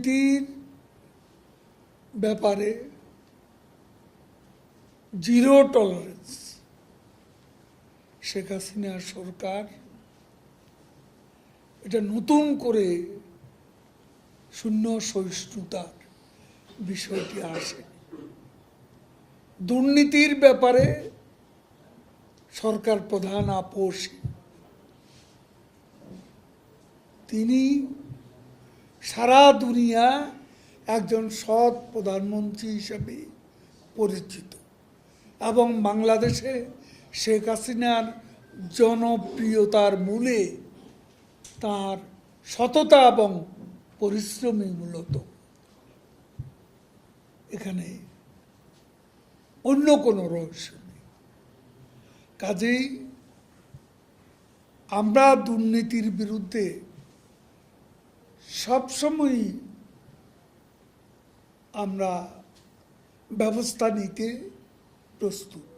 দুর্নীতির ব্যাপারে zero tolerance Sheikh Hasina সরকার এটা নতুন করে শূন্য সহিষ্ণুতার বিষয়টি আসে। দুর্নীতির ব্যাপারে সরকার প্রধান আপোষী। তিনি সারা দুনিয়া একজন সৎ প্রধানমন্ত্রী হিসেবে পরিচিত। এবং বাংলাদেশে শেখ হাসিনার জনপ্রিয়তার মূলে তার সততা এবং পরিশ্রমী মূলত এখানে অন্য কোনো রহস্য নেই। কাজেই আমরা দুর্নীতির বিরুদ্ধে সবসময়ই আমরা ব্যবস্থা নিতে প্রস্তুত।